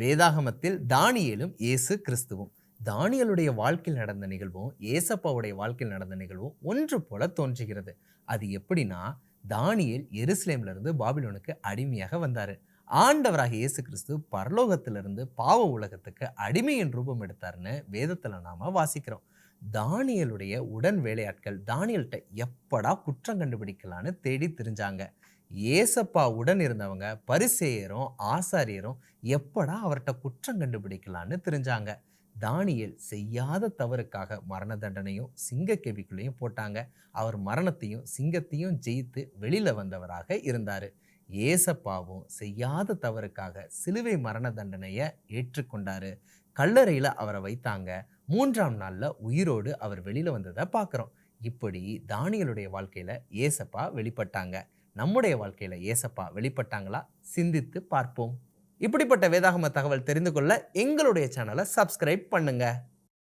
வேதாகமத்தில் தானியேலும் இயேசு கிறிஸ்துவும். தானியலுடைய வாழ்க்கையில் நடந்த நிகழ்வும் ஏசப்பாவுடைய வாழ்க்கையில் நடந்த நிகழ்வும் ஒன்று போல தோன்றுகிறது. அது எப்படின்னா தானியேல் எருசலேம்லேருந்து பாபிலோனுக்கு அடிமையாக வந்தார். ஆண்டவராக இயேசு கிறிஸ்து பரலோகத்திலிருந்து பாவ உலகத்துக்கு அடிமையின் ரூபம் எடுத்தாருன்னு வேதத்தில் நாம் வாசிக்கிறோம். தானியலுடைய உடன் வேலையாட்கள் தானியல்கிட்ட எப்படா குற்றம் கண்டுபிடிக்கலான்னு தேடி தெரிஞ்சாங்க. ஏசப்பா உடன் இருந்தவங்க பரிசேயரும் ஆசாரியரும் எப்படா அவர்கிட்ட குற்றம் கண்டுபிடிக்கலான்னு தெரிஞ்சாங்க. தானியல் செய்யாத தவறுக்காக மரண தண்டனையும் சிங்க கேபிக்குள்ளேயும் போட்டாங்க. அவர் மரணத்தையும் சிங்கத்தையும் ஜெயித்து வெளியில் வந்தவராக இருந்தார். ஏசப்பாவும் செய்யாத தவறுக்காக சிலுவை மரண தண்டனையை ஏற்றுக்கொண்டாரு. கல்லறையில் அவரை வைத்தாங்க. மூன்றாம் நாளில் உயிரோடு அவர் வெளியில் வந்ததை பார்க்குறோம் இப்படி தானியலுடைய வாழ்க்கையில் ஏசப்பா வெளிப்பட்டாங்க. நம்முடைய வாழ்க்கையில் ஏசப்பா வெளிப்பட்டாங்களா? சிந்தித்து பார்ப்போம். இப்படிப்பட்ட வேதாகம தகவல் தெரிந்து கொள்ள எங்களுடைய சேனலை சப்ஸ்கிரைப் பண்ணுங்கள்